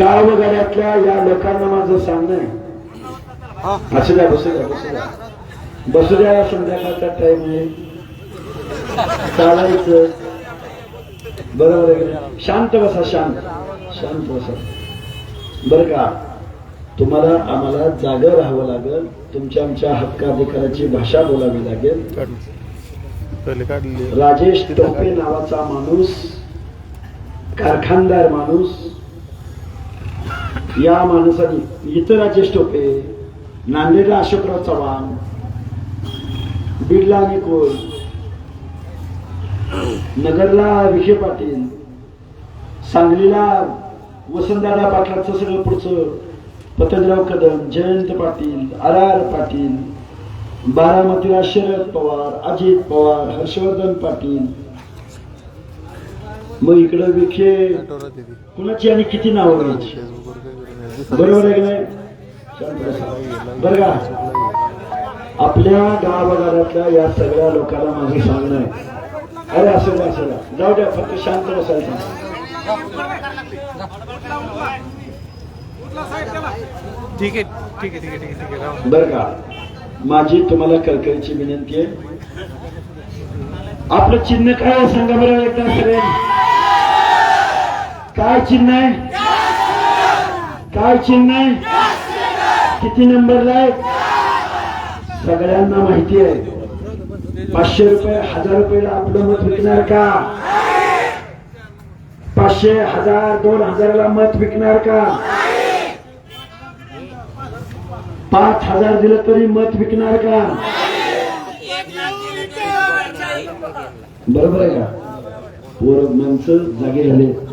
गावगाड्यातल्या या लोकांना माझं सांगणं आहे. असू द्या बसू द्या बसू द्या. बसू द्या संध्याकाळचा टाइम आहे. चालायचं. बरोबर आहे? शांत बसा शांत. शांत बसा. बरं का? तुम्हाला आम्हाला जागं राहावं लागेल. तुमच्या आमच्या हक्क अधिकाराची भाषा बोलावी लागेल. राजेश टोपे नावाचा माणूस कारखानदार माणूस या माणसाने इतर राजेश टोपे नांदेडला अशोकराव चव्हाण बीडला निकोल नगरला विखे पाटील सांगलीला वसंतदादा पाटलाचं सगळं पुढचं पतंजराव कदम जयंत पाटील आर आर पाटील बारामतीला शरद पवार अजित पवार हर्षवर्धन पाटील. मग इकडं विखे कुणाची आणि किती नावं घ्यायची बरोबर आहे की नाही. बरं आपल्या गावागाड्यातल्या या सगळ्या लोकांना माझं सांगणं आहे. अरे असं द्या असं द्या जाऊ द्या फक्त शांत बसायचं. ठीक आहे ठीक आहे ठीक आहे ठीक आहे ठीक आहे राव. बर का? माझी तुम्हाला कळकळीची विनंती आहे. आपलं चिन्ह काय सांगा बरं एकदा सगळे काय चिन्ह आहे? काय चिन्ह आहे? किती नंबरला आहे? सगळ्यांना माहिती आहे. पाचशे रुपये हजार रुपयाला आपलं मत विकणार का? पाचशे हजार दोन हजाराला मत विकणार का? पाच हजार दिलं तरी मत विकणार का? बरोबर आहे का? पोर माणसं जागे झाले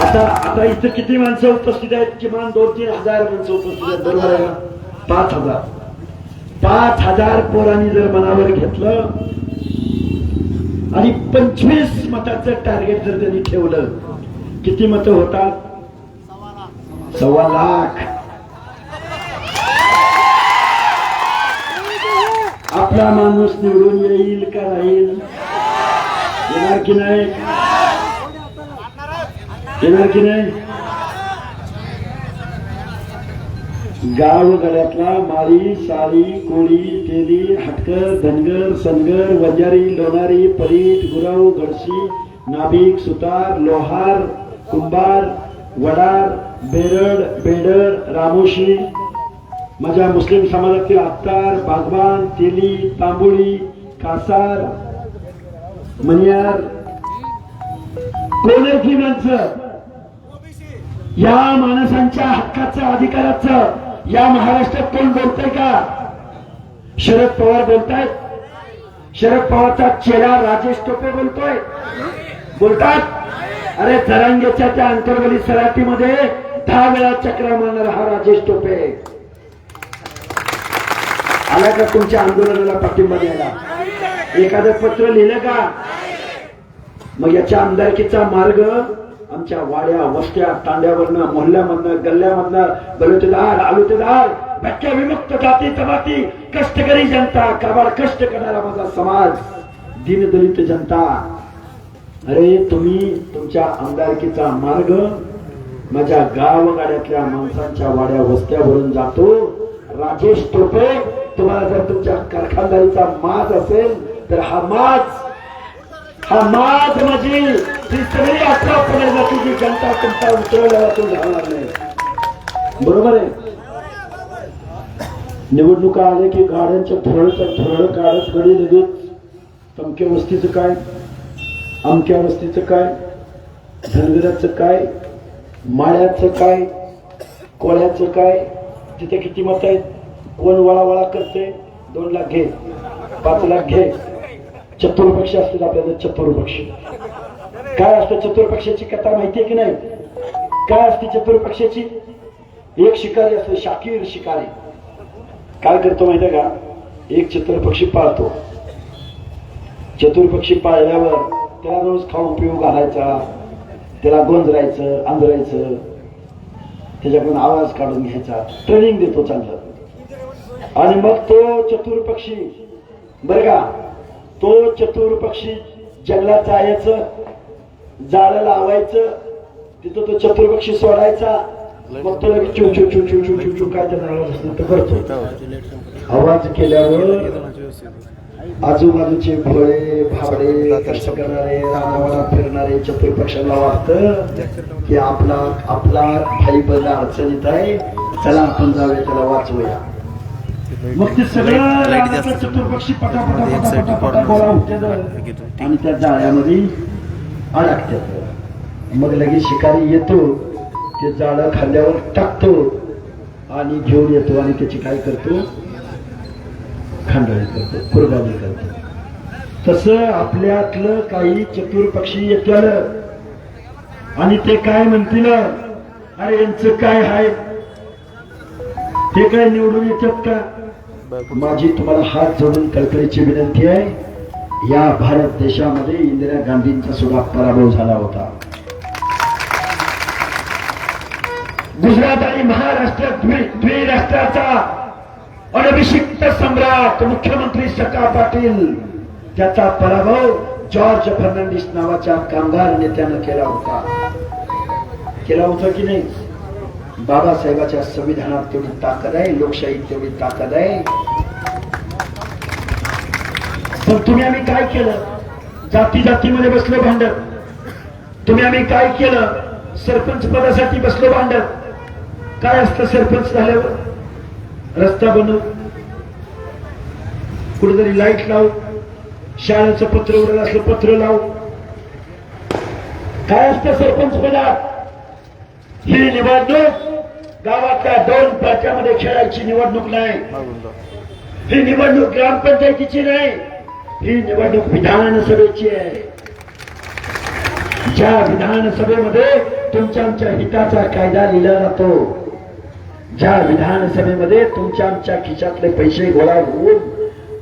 आता आता इथं किती माणसं उपस्थित आहेत? किमान दोन तीन हजार माणसं उपस्थित आहेत बरोबर आहे ना? पाच हजार. पाच हजार पोरांनी जर मनावर घेतलं आणि पंचवीस मताचं टार्गेट जर त्यांनी ठेवलं किती मतं होतात? सव्वा लाख. आपला माणूस निवडून येईल का राहील? येणार की नाही? येणार की नाही गावगड्यातला माळी साळी कोळी तेली हटकर धनगर सनगर वंजारी लोणारी परीट गुरव गडशी नाभिक सुतार लोहार कुंभार वडार बेरड बेडर रामोशी माझ्या मुस्लिम समाजातील आत्तार बागवान तेली तांबोळी कासार मनियार कोण आहेत माणसं या माणसांच्या हक्काचं अधिकाराचं या महाराष्ट्रात कोण बोलतय का? शरद पवार बोलतायत. शरद पवारचा चेहरा राजेश टोपे बोलतोय. बोलतात. अरे जरांगेच्या त्या अंतर्गली सराटीमध्ये दहा वेळा चक्र मारणारा हा राजेश टोपे. आला का तुमच्या आंदोलनाला पाठिंबा द्यायला? एखादं पत्र लिहिलं का? मग याच्या आमदारकीचा मार्ग आमच्या वाड्या वस्त्या तांड्यावरनं मोहल्ल्यामधनं गल्ल्यामधनं बलुतेदार आलुतेदार भटक्या विमुक्त जाती जमाती कष्टकरी जनता कारभार कष्ट करणारा माझा समाज दीनदलित जनता. अरे तुम्ही तुमच्या आमदारकीचा मार्ग माझ्या गावगाड्यातल्या माणसांच्या वाड्या वस्त्यावरून जातो. राजेश टोपे तुम्हाला जर तुमच्या कारखानदारीचा माज असेल तर हा माज हा माज म्हणजे ही सगळी अठरा पडे जातीची जनता तुमचा उतरवल्याला तो जाणार नाही. बरोबर आहे? निवडणुका आले की गाड्यांच्या थोडं थोडं काढत गडी लगेच. तमक्या वस्तीचं काय? अमक्या वस्तीचं काय? धनगराचं काय? माळ्याचं काय? कोळ्याचं काय? तिथे किती मत आहेत? कोण वळावळा करते दोन लाख घे. पाच लाख घे. चतुर्पक्ष असतात आपल्याला चतुर्पक्ष. काय असतं चतुर्पक्षाची कथा माहितीये की नाही? काय असते चतुर्पक्षाची? एक शिकारी असतो शाकीर शिकारी. काय करतो माहितीये का? एक चतुर्पक्षी पाळतो. चतुर्पक्षी पाळल्यावर त्याला रोज खाऊ पिऊ घालायचा त्याला गोंजरायचं आंधरायचं त्याच्याकडून आवाज काढून घ्यायचा. ट्रेनिंग देतो चांगलं. आणि मग तो चतुर्पक्षी बर का? तो चतुर्पक्षी जंगलात जायचं. जाळं लावायचं तिथं तो चतुर्पक्षी सोडायचा मग तो लगेच चिव चिव चिव चिव चिव चिव चिव काय त्याचा आवाज असतो तो करतो. आवाज केल्यावर आजूबाजूचे भोळे भाबडे कष्ट करणारे रानावरा फिरणारे चतुर्पक्षाला वाटतं की आपला आपला भाई बंद अडचणीत आहे. चला आपण जाऊया त्याला वाचवूया. मग ते सगळं चतुर्पक्षी पटापटा आणि त्या जाळ्यामध्ये अडकतात मग लगेच शिकारी येतो ते जाळं खाल्ल्यावर टाकतो आणि घेऊन येतो आणि त्याची काय करतो? खांडोळी करतो कुर्बानी करतो. तसं आपल्यातलं काही चतुर पक्षी येत्याल आणि ते काय म्हणतील? अरे यांचं काय आहे ते काय निवडून येतात का? माझी तुम्हाला हात जोडून कळकळीची विनंती आहे. या भारत देशामध्ये इंदिरा गांधींचा सुद्धा पराभव झाला होता. गुजरात आणि महाराष्ट्र द्विराष्ट्राचा अनभिषिक्त सम्राट मुख्यमंत्री सका पाटील त्याचा पराभव जॉर्ज फर्नांडिस नावाच्या कामगार नेत्यानं केला होता. केला होता की नाही? बाबासाहेबाच्या संविधानात तेवढी ताकद आहे लोकशाहीत तेवढी ताकद आहे. पण तुम्ही आम्ही काय केलं? जाती जातीमध्ये बसलो भांडत तुम्ही आम्ही काय केलं? सरपंच पदासाठी बसलो भांडत काय असतं सरपंच झाल्यावर? रस्ता बनव. कुठेतरी लाइट लाव. शाळेचं पत्र उरलं असलं पत्र लाव. काय असतं सरपंच पदात ही निवडणूक गावातल्या दोन पार्ट्यामध्ये खेळायची निवडणूक नाही. ही निवडणूक ग्रामपंचायतीची नाही. ही निवडणूक विधानसभेची आहे. ज्या विधानसभेमध्ये तुमच्या आमच्या हिताचा कायदा लिहिला जातो ज्या विधानसभेमध्ये तुमच्या आमच्या खिशातले पैसे गोळा होऊन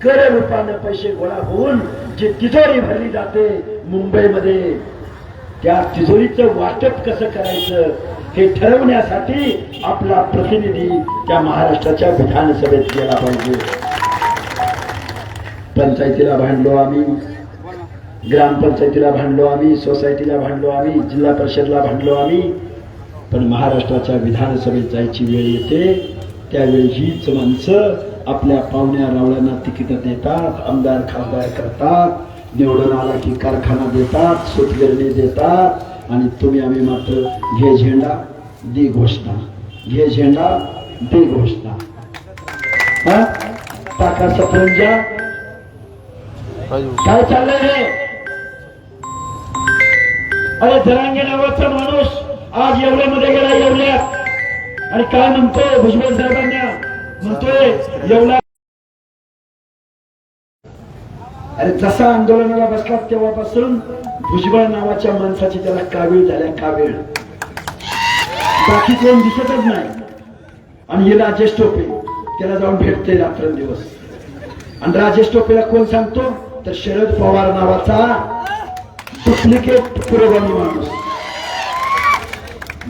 कर रूपाने पैसे गोळा होऊन जी तिजोरी भरली जाते मुंबईमध्ये त्या तिजोरीचं वाटप कसं करायचं हे ठरवण्यासाठी आपला प्रतिनिधी त्या महाराष्ट्राच्या विधानसभेत गेला पाहिजे. पंचायतीला भांडलो आम्ही. ग्रामपंचायतीला भांडलो आम्ही सोसायटीला भांडलो आम्ही जिल्हा परिषदला भांडलो आम्ही. पण महाराष्ट्राच्या विधानसभेत जायची वेळ येते. त्यावेळी हीच माणसं आपल्या पाहुण्या रावळ्यांना तिकीट देतात आमदार खासदार करतात निवडून आला की कारखाना देतात सुतगिरणी देतात. आणि तुम्ही आम्ही मात्र घे झेंडा दे घोषणा. घे झेंडा दे घोषणा. हा? टाका सतरंजा काय चाललंय रे? अरे धरांगे नावाचा माणूस आज येवल्यामध्ये गेला येवल्यात. आणि काय म्हणतोय भुजबळ साहेबांना? म्हणतोय येवला. अरे जसा आंदोलनाला बसला तेव्हापासून भुजबळ नावाच्या माणसाची त्याला कावीळ झाल्या कावीळ. बाकी कोण दिसतच नाही. आणि हे राजेश टोपे त्याला जाऊन भेटते रात्रंदिवस. आणि राजेश टोपेला कोण सांगतो? तर शरद पवार नावाचा डुप्लिकेट पुरोगामी माणूस.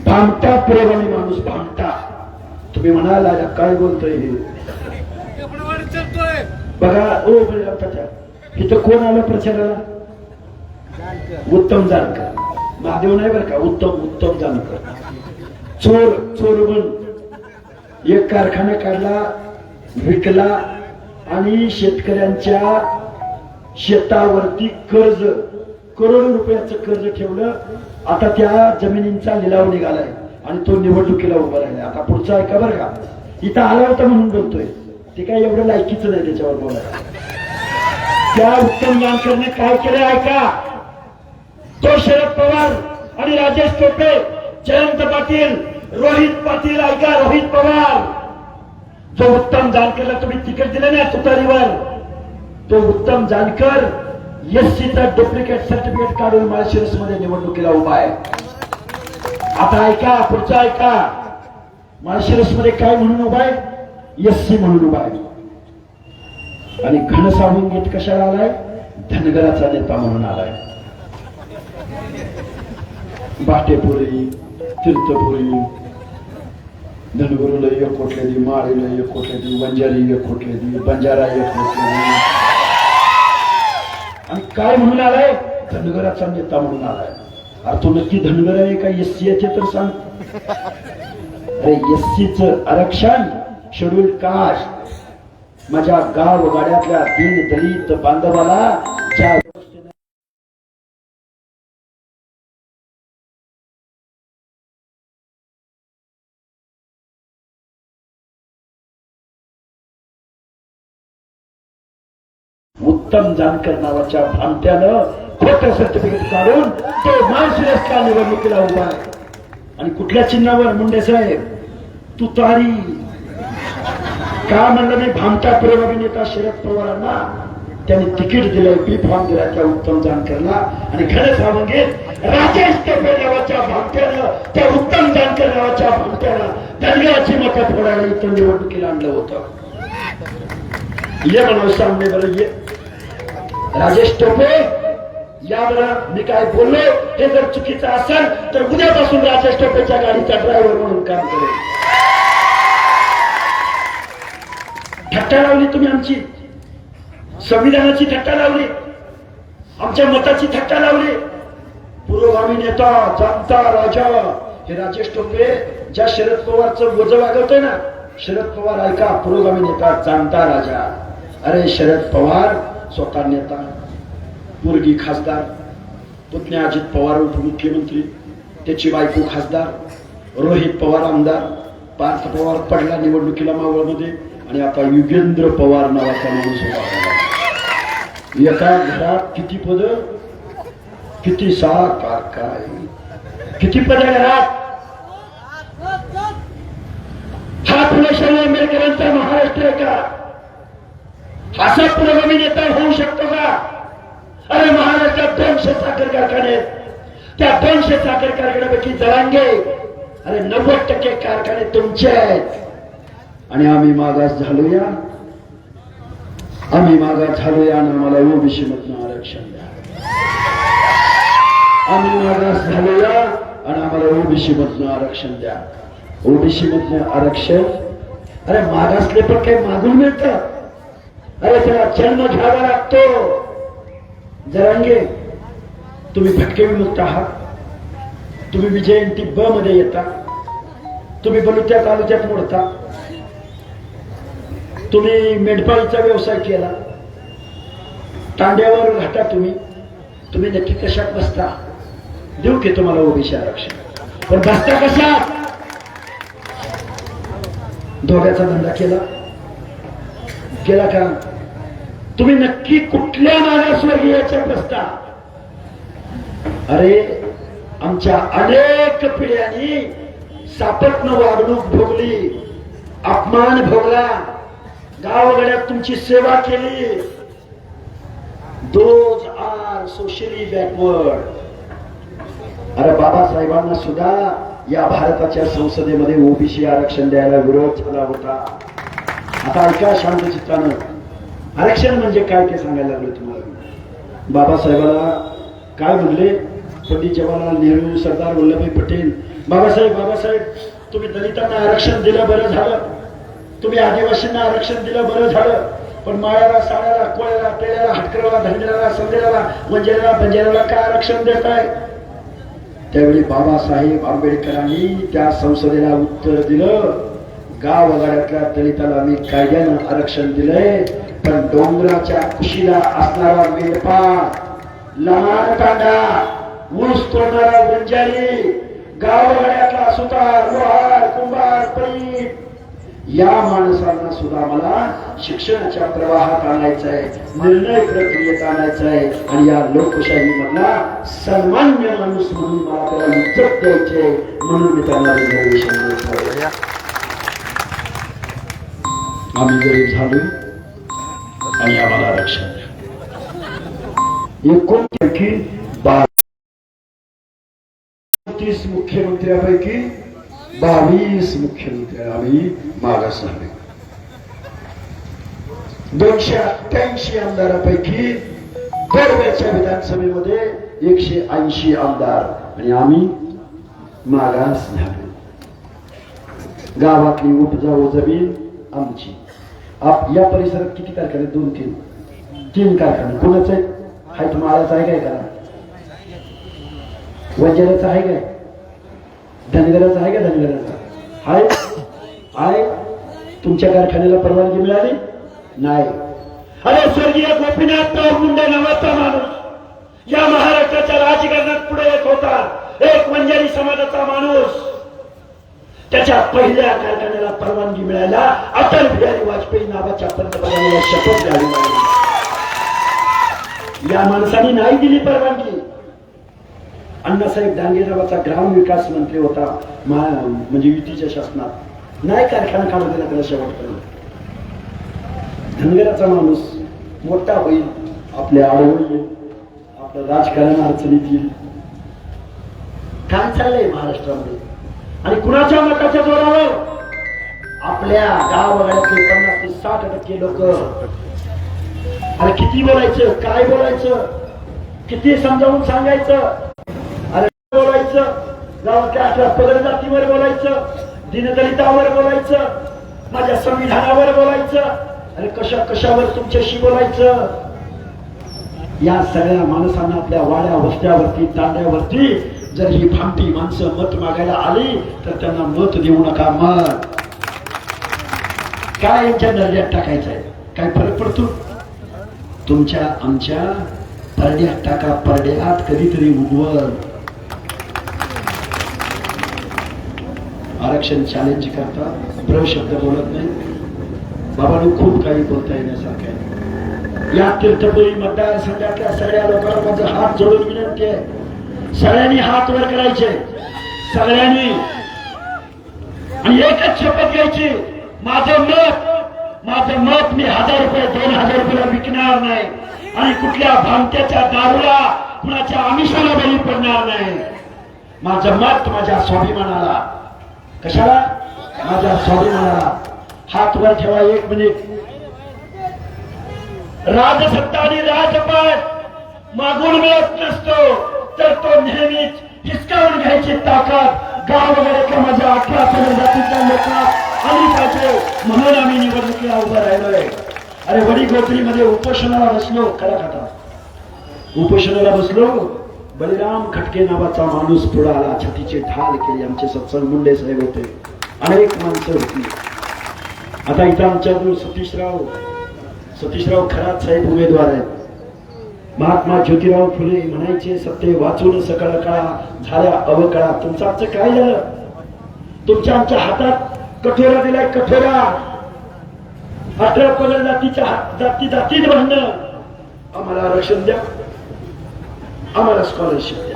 भामटा पुरोगामी माणूस भामटा. तुम्ही म्हणाल "आला, काय बोलतोय हे? बघा ओ बळीरामच्या इथं कोण आलं प्रचाराला? उत्तम जानकर. महादेव नाही बरं का? उत्तम उत्तम जानकर. चोर चोर बन एक कारखाना काढला विकला आणि शेतकऱ्यांच्या शेतावरती कर्ज करोडो रुपयाचं कर्ज ठेवलं आता त्या जमिनींचा लिलाव निघालाय आणि तो निवडणुकीला उभा राहिला आता पुढचा ऐका बरं का? इथं आला होता म्हणून बोलतोय. ते काय एवढं लायकीचं नाही त्याच्यावर बोलायला. त्या उत्तम जानकरने काय केलं ऐका? तो शरद पवार आणि राजेश टोपे जयंत पाटील रोहित पाटील ऐका रोहित पवार. जो उत्तम जानकरला तुम्ही तिकीट दिलं ना तुतारीवर. तो उत्तम जानकर एससीचा डुप्लिकेट सर्टिफिकेट काढून माळशिरसमध्ये निवडणुकीला उभा आहे. आता ऐका पुढचं ऐका. माळशिरसमध्ये काय म्हणून उभा आहे? एससी म्हणून उभा आहे. आणि घनसावून गीत कशाला आलाय? धनगराचा नेता म्हणून आलाय. बाटेपुरी तीर्थपुरी धनगुरूला एक कोटलेली माळीला एक कोटलेली वंजारी एक कोटलेली बंजारा एक कोटलेली काय म्हणून आलाय? धनगराचा नेता म्हणून आलाय. अरे तो नक्की धनगर आहे का? एस सी तर सांग. अरे एस च आरक्षण शेड्यूल कास्ट माझ्या गाव गाड्यातल्या दीन दलित बांधवाला उत्तम जानकर नावाच्या भामट्यानं खोटं सर्टिफिकेट काढून तो माळशिरसच्या निवडणुकीला उभा आहे. आणि कुठल्या चिन्हावर मुंडे साहेब? तू तारी का म्हणलं मी भामटा प्रभावी नेता शरद पवारांना? त्यांनी तिकीट दिलंय बी फॉर्म दिला त्या उत्तम जानकरला. आणि खरं सांगेल राजेश टोपे नावाच्या भामट्यानं त्या उत्तम जानकर नावाच्या भामट्याला धनगराची मतं फोडायला इथं निवडणुकीला आणलं होतं. ये म्हणून सांगणे बरं ये. राजेश टोपे यावर मी काय बोललो हे जर चुकीचं असेल तर उद्यापासून राजेश टोपेच्या गाडीचा ड्रायव्हर म्हणून काम करेल. थट्टा लावली तुम्ही आमची. संविधानाची थट्टा लावली. आमच्या मताची थट्टा लावली. पुरोगामी नेता जनता राजा हे राजेश टोपे ज्या शरद पवारचं वज वागवतोय ना शरद पवार ऐका पुरोगामी नेता जाणता राजा. अरे शरद पवार स्वतः नेता मुलगी खासदार पुतण्या अजित पवार उपमुख्यमंत्री त्याची बायको खासदार रोहित पवार आमदार पार्थ पवार पडला निवडणुकीला मावळमध्ये आणि आता युगेंद्र पवार नावाचा माणूस होता एका घरात किती पद? किती सहा का काय? किती पद घरात? हा फुलेशाही आंबेडकरांचा महाराष्ट्र का असा पुरोगामी नेता होऊ शकतो का? अरे महाराष्ट्रात दोनशे साखर कारखाने आहेत. त्या दोनशे साखर कारखान्यापैकी जरांगे अरे नव्वद टक्के कारखाने तुमचे आहेत. आणि आम्ही मागास झालोया. आम्ही मागास झालोया आणि आम्हाला ओबीसी मधनं आरक्षण द्या. आम्ही मागास झालोया आणि आम्हाला ओबीसी मधनं आरक्षण द्या. ओबीसी मधनं आरक्षण अरे मागासले पण काही मागून मिळतं. अरे त्याला जन्म घ्यावा लागतो. जरांगे तुम्ही भटके विमुक्त आहात. तुम्ही विजयंती ब मध्ये येता. तुम्ही बलुत्या तालुक्यात मोडता. तुम्ही मेंढपाळीचा व्यवसाय केला. तांड्यावर राहता तुम्ही. तुम्ही नक्की कशात बसता? देऊ की तुम्हाला ओबीसी आरक्षण. पण बसता कशात? दोघ्याचा धंदा केला. केला का? तुम्ही नक्की कुठल्या मागासवर्गीयाच्या बसता अरे आमच्या अनेक पिढ्यांनी सापटन वागणूक भोगली अपमान भोगला गावगड्यात तुमची सेवा केली. Those are socially backward. अरे बाबासाहेबांना सुद्धा या भारताच्या संसदेमध्ये ओबीसी आरक्षण द्यायला विरोध झाला होता. आता ऐका शांत चित्रानं आरक्षण म्हणजे काय ते सांगायला लागलो तुम्हाला? बाबासाहेबाला काय म्हणले? पंडित जवाहरलाल नेहरू सरदार वल्लभभाई पटेल. बाबासाहेब बाबासाहेब तुम्ही दलितांना आरक्षण दिलं बरं झालं. तुम्ही आदिवासींना आरक्षण दिलं बरं झालं. पण माळ्याला साड्याला कोळ्याला पेड्याला हटकराला धनगराला संदेराला वंजेराला बंजाराला काय आरक्षण देत आहे? त्यावेळी बाबासाहेब आंबेडकरांनी त्या संसदेला उत्तर दिलं. गाव वगाड्यातल्या दलिताला आम्ही कायद्यानं आरक्षण दिलंय. पण डोंगराच्या कुशीला असणारा मेंढपाळ लहान कांदा ऊस तोडणारा बंजारी गावगाड्यातला सुतार लोहार कुंभार परीट या माणसांना सुद्धा मला शिक्षणाच्या प्रवाहात आणायचं आहे निर्णय प्रक्रियेत आणायचं आहे आणि या लोकशाही मधला सन्मान्य माणूस म्हणून मला त्याला इज्जत द्यायचे म्हणून मी त्यांना रिझर्वेशन आम्ही गरीब झालो आणि आम्हाला आरक्षण द्या. एकोणपैकी बावीस मुख्यमंत्र्यापैकी बावीस मुख्यमंत्री आम्ही मागास झाले दोनशे अठ्ठ्याऐंशी आमदारापैकी दरवेळच्या विधानसभेमध्ये एकशे ऐंशी आमदार आणि आम्ही मागास झालो गावातली उपजाऊ जमीन आमची आप या परिसरात किती कारखाने? दोन तीन. तीन कारखाने. कोणाचे आहे? हायत आहे काय करा वंजाराचा आहे काय? धनगराचा आहे का धनगराचा? हाय? आहे तुमच्या कारखान्याला परवानगी मिळाली? नाही. अरे स्वर्गीय गोपीनाथ मुंडे नावाचा माणूस. या महाराष्ट्राच्या राजकारणात पुढे येत होता. एक वंजारी समाजाचा माणूस. त्याच्या पहिल्या कारखान्याला परवानगी मिळायला अटल बिहारी वाजपेयी नावाच्या पंतप्रधानाला शपथ घ्यावी लागली. या माणसाने नाही दिली परवानगी. अण्णासाहेब डांगेरावाचा ग्राम विकास मंत्री होता म्हणजे युतीच्या शासनात. नाही कारखाना काढू दिला त्याला शेवटपर्यंत धनगराचा माणूस मोठा होईल आपल्या आडवळ आपलं राजकारण अडचणीत येईल. काय चाललंय महाराष्ट्रामध्ये. आणि कुणाच्या मताच्या जोरावर? आपल्या गावागाड्यातले पन्नास ते साठ टक्के लोक. अरे किती बोलायचं? काय बोलायचं? किती समजावून सांगायचं? अरे बोलायचं? गावातल्या आपल्या पगड जातीवर बोलायचं दिनदलितावर बोलायचं माझ्या संविधानावर बोलायचं. अरे कशा कशावर तुमच्याशी बोलायचं? या सगळ्या माणसांना आपल्या वाड्या वस्त्यावरती तांड्यावरती जर ही भामटी माणसं मत मागायला आली तर त्यांना मत देऊ नका मत. काय यांच्या दर्जात टाकायचं आहे काय फरक पडतो? तुमच्या आमच्या परड्यात टाका परड्यात कधीतरी उगवल. आरक्षण चॅलेंज करता ब्र शब्द बोलत नाही. बाबांनो खूप काही बोलता येण्यासारखं आहे. या तीर्थपुरी मतदारसंघातल्या सगळ्या लोकांना माझं हात जोडून विनंती आहे. सगळ्यांनी हात वर करायचे. सगळ्यांनी. आणि एकच शपथ घ्यायची. माझं मत माझं मत मी हजार रुपये दोन हजार रुपयाला विकणार नाही. आणि कुठल्या भामट्याच्या दारूला कुणाच्या आमिषाला बळी पडणार नाही. माझं मत माझ्या स्वाभिमानाला. कशाला? माझ्या स्वाभिमानाला. हात वर ठेवा एक मिनिट. राजसत्ता आणि राजपाट मागून मिळत नसतो. तर तो नेहमीच. हिसकावून घ्यायची ताकद. गाव वगैरे माझ्या अठरा पन्नास जातीच्या लोकांना आली पाहिजे. म्हणून आम्ही निवडणुकीला उभं राहिलोय. अरे वडी गोत्रीमध्ये उपोषणाला बसलो खरा खाता उपोषणाला बसलो बलिराम खटके नावाचा माणूस पुढे आला. छातीचे ढाल केले. आमचे सत्संग मुंडे साहेब होते. अनेक माणसं होती. आता इथं आमच्याकडून सतीशराव सतीशराव खरात साहेब उमेदवार आहेत. महात्मा ज्योतिराव फुले म्हणायचे सत्य वाचून सकळ काळा झाल्या अवकळा तुमचं आमचं काय झालं? तुमच्या आमच्या हातात कठोरा दिलाय कठोरा. अठरा पगड जातीच्या जाती जातीत भांडण आम्हाला आरक्षण द्या. आम्हाला स्कॉलरशिप